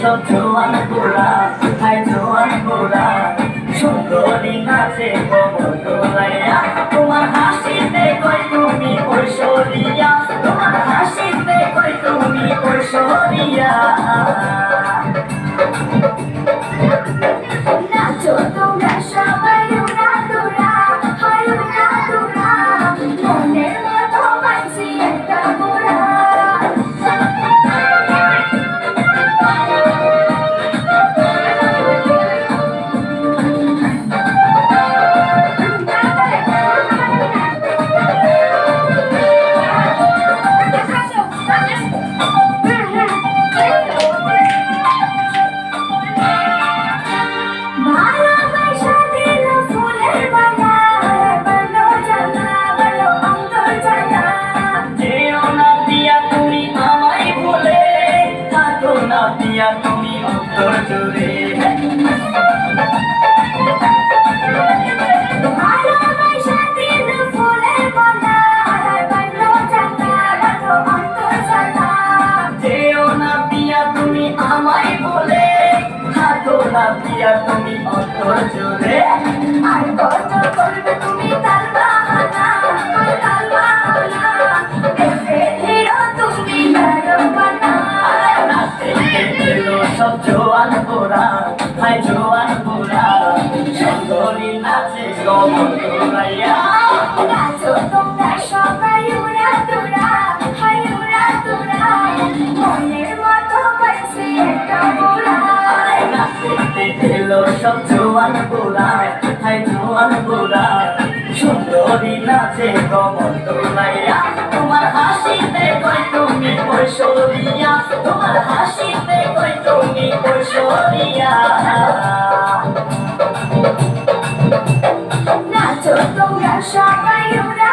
সব জোয়ান গোলা যেও না দিয়া তুমি আমায় বলে না দিয়া তুমি অন্তর জুড়ে। আর কত করবে সব জোয়ান গোরা হাই জোয়ান গোরা সুন্দরী নাচে কমল গোলাইয়া নাচো তোমরা সবাই সব জোয়ান গোরা হাই জোয়ান গোরা সুন্দরী নাচে কমল গোলাইয়া ঐশ্বরিয়া নাচো তোমরা সবাই উড়া